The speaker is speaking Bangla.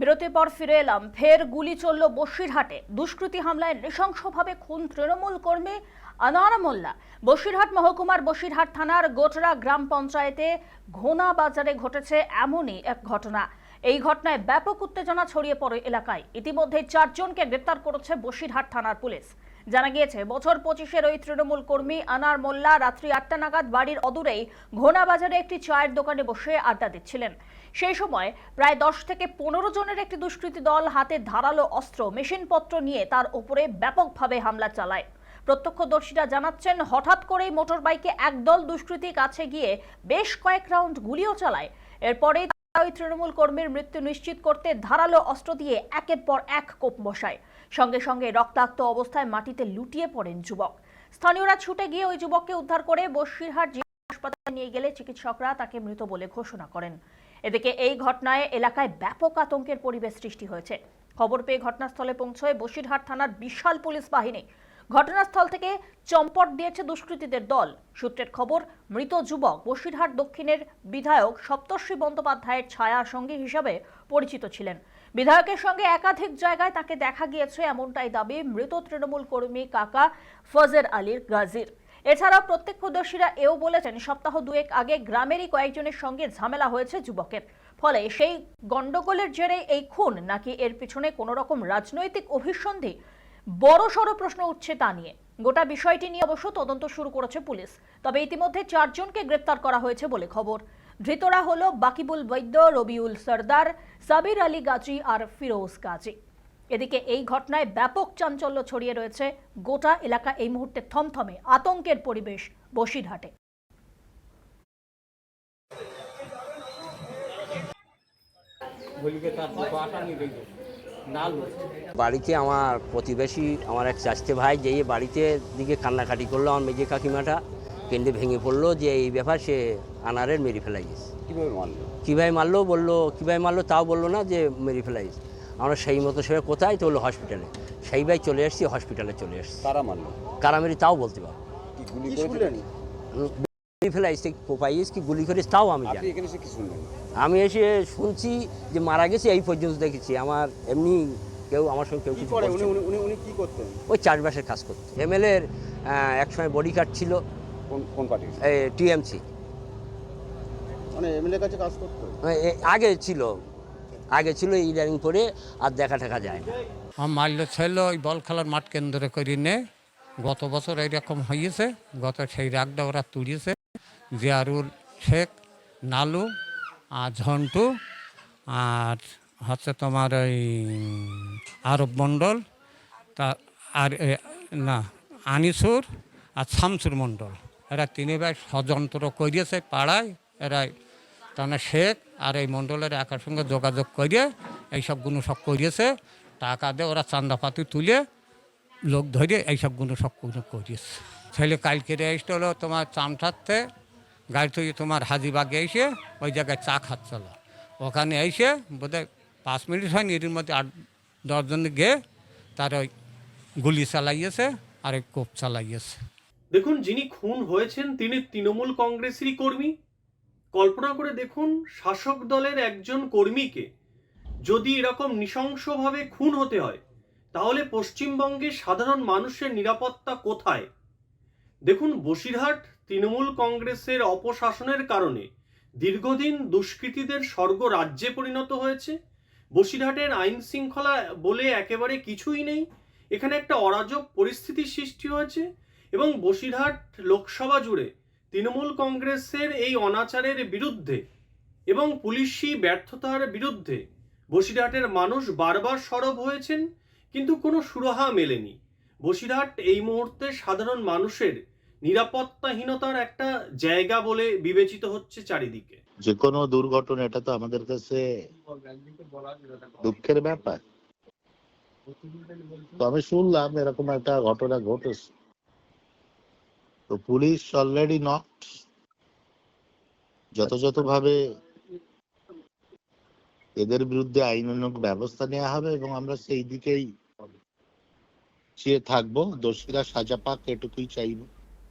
বিরতির পর ফিরে এলাম। ফের গুলি চলল বসিরহাটে। দুষ্কৃতি হামলায় নৃশংসভাবে খুন তৃণমূল কর্মী আনার মোল্লা। বসিরহাট মহকুমার বসিরহাট থানার গোটরা গ্রাম পঞ্চায়েতে ঘোনা বাজারে ঘটেছে এমনই এক ঘটনা। এই ঘটনায় ব্যাপক উত্তেজনা ছড়িয়ে পড়ে এলাকায়। ইতিমধ্যে চারজনকে গ্রেপ্তার করেছে বসিরহাট থানার পুলিশ। জানা গিয়েছে, বছর পঁচিশের ওই তৃণমূল কর্মী আনার মোল্লা রাত্রি আটটা নাগাদ বাড়ির অদূরেই ঘোনা বাজারে একটি চায়ের দোকানে বসে আড্ডা দিচ্ছিলেন। সেই সময় প্রায় দশ থেকে পনেরো জনের একটি দুষ্কৃতী দল হাতে ধারালো অস্ত্র, মেশিনপত্র নিয়ে তার উপরে ব্যাপকভাবে হামলা চালায়। প্রত্যক্ষদর্শীরা জানাচ্ছেন, হঠাৎ করেই মোটর বাইকে একদল দুষ্কৃতী কাছে গিয়ে বেশ কয়েক রাউন্ড গুলিও চালায়। এরপরেই তারা ওই তৃণমূল কর্মীর মৃত্যু নিশ্চিত করতে ধারালো অস্ত্র দিয়ে একের পর এক কোপ বসায় সঙ্গে সঙ্গে রক্তাক্ত অবস্থায় মাটিতে লুটিয়ে পড়েন যুবক। স্থানীয়রা ছুটে গিয়ে ওই যুবককে উদ্ধার করে বসিরহাট জেলা হাসপাতালে নিয়ে গেলে চিকিৎসকরা তাকে মৃত বলে ঘোষণা করেন। এদিকে এই ঘটনায় এলাকায় ব্যাপক আতঙ্কের পরিবেশ সৃষ্টি হয়েছে। খবর পেয়ে ঘটনাস্থলে পৌঁছয় বসিরহাট থানার বিশাল পুলিশ বাহিনী। ঘটনাস্থল থেকে চম্পট দিয়েছে দুষ্কৃতীদের দল। সূত্রের খবর, মৃত যুবক বসিরহাট দক্ষিণের বিধায়ক সপ্তর্ষি বন্দ্যোপাধ্যায়ের ছায়া সঙ্গী হিসাবে পরিচিত ছিলেন। বিধায়কের সঙ্গে একাধিক জায়গায় তাকে দেখা গিয়েছে এমনটাই দাবি মৃত তৃণমূল কর্মী কাকা ফজের আলীর গাজীর। এছাড়াও প্রত্যক্ষদর্শীরা এও বলেছেন, সপ্তাহ দুয়েক আগে গ্রামেরই কয়েকজনের সঙ্গে ঝামেলা হয়েছে যুবকের। ফলে সেই গন্ডগোলের জেরে এই খুন নাকি এর পিছনে কোনো রকম রাজনৈতিক অভিসন্ধি বড় সড় প্রশ্ন উঠছে তা নিয়ে। গোটা বিষয়টি নিয়ে অবশ্য তদন্ত শুরু করেছে পুলিশ, তবে ইতিমধ্যে চারজনকে গ্রেপ্তার করা হয়েছে বলে খবর। ধৃতরা হলো বাকিবুল বৈদ্য, রবিউল সর্দার, সাবির আলী গাজী আর ফিরোজ গাজী। এদিকে এই ঘটনায় ব্যাপক চাঞ্চল্য ছড়িয়ে রয়েছে গোটা এলাকা এই মুহূর্তে থমথমে আতঙ্কের পরিবেশ বসিরহাটে। বাড়িতে আমার প্রতিবেশী আমার এক চাচতে ভাই যে বাড়িতে দিকে কান্নাকাটি করল আমার মেজে কাকিমাটা কেন্দ্রে ভেঙে পড়ল যে এই ব্যাপার সে আনারের মেরে ফেলাই গেছে। কীভাবে মারলো? কীভাবে মারলো? বলল কীভাবে মারলো তাও বলল না যে মেরে ফেলাই গেছে। আমরা সেই মতো সে কোথায়? তো হলো হসপিটালে সেই ভাই চলে এসেছি হসপিটালে চলে এসেছি। তারা মারলো? কারামেরি তাও বলতে পারব ফেলাইছে কোপাইস কি গুলি করিস তাও আমি জানি। এসে আমি এসে শুনছি যে মারা গেছে এই পর্যন্ত দেখেছি। আমার এমনি কেউ আমার সঙ্গে কেউ কিছু উনি উনি উনি উনি কি করতেন? ওই চাষবাসের কাজ করতে। এমএলএর একসময় বডি কার্ড ছিল। কোন কোন পার্টি টিএমসি। মানে এমএলএ কাছে কাজ করতো? আগে ছিল। আগে ছিল ইদানিং করে আর দেখা টাকা যায় না। আমার মাল্য ছিল ওই বল খেলার মাঠ কেন্দ্রে করে নে গত বছর এইরকম হয়েছে গত সেই রাগটা ওরা তুলিয়েছে। জিয়ারুল শেখ, নালু, আর ঝন্টু, আর হচ্ছে তোমার ওই আরব মণ্ডল, তা, আর না, আনিসুর আর শামসুর মণ্ডল। এরা তিনে ভাই ষড়যন্ত্র করিয়েছে পাড়ায় এরা তাহলে শেখ আর এই মণ্ডলের একার সঙ্গে যোগাযোগ করে এইসবগুলো সব করিয়েছে। টাকা দিয়ে ওরা চান্দাপাতি তুলে লোক ধরে এইসবগুলো সব করিয়েছে। ছেলে কালকে এসে হলো তোমার চামঠাতে গাড়ি থেকে তোমার হাজিবাগে এসে ওই জায়গায় চা খাচ্ছিল ওখানে এসে বোধহয় পাঁচ মিনিট হয়নি এর মধ্যে আট দশজন গিয়ে তার ওই গুলি চালাইয়েছে আর ওই কোপ চালাইয়েছে। দেখুন, যিনি খুন হয়েছেন, তিনি তৃণমূল কংগ্রেসেরই কর্মী। কল্পনা করে দেখুন, শাসক দলের একজন কর্মীকে যদি এরকম নৃশংসভাবে খুন হতে হয়, তাহলে পশ্চিমবঙ্গে সাধারণ মানুষের নিরাপত্তা কোথায়? দেখুন, বসিরহাট তৃণমূল কংগ্রেসের অপশাসনের কারণে দীর্ঘদিন দুষ্কৃতীদের স্বর্গ রাজ্যে পরিণত হয়েছে। বসিরহাটের আইন শৃঙ্খলা বলে একেবারে কিছুই নেই। এখানে একটা অরাজক পরিস্থিতির সৃষ্টি হয়েছে এবং বসিরহাট লোকসভা জুড়ে তৃণমূল কংগ্রেসের এই অনাচারের বিরুদ্ধে এবং পুলিশি ব্যর্থতার বিরুদ্ধে বসিরহাটের মানুষ বারবার সরব হয়েছেন, কিন্তু কোনো সুরাহা মেলেনি। বসিরহাট এই মুহূর্তে সাধারণ মানুষের নিরাপত্তাহীনতার একটা জায়গা বলে বিবেচিত হচ্ছে চারিদিকে। যে কোনো দুর্ঘটনা, এটা তো আমাদের কাছে দুঃখের ব্যাপার। তো আমি শুনলাম এরকম একটা ঘটনা ঘটেছে। তো পুলিশ অলরেডি নট যথাযথভাবে এদের বিরুদ্ধে আইনানুগ ব্যবস্থা নেওয়া হবে এবং আমরা সেই দিকেই চেয়ে থাকব। দোষীরা সাজা পাক, এটুকুই চাইব।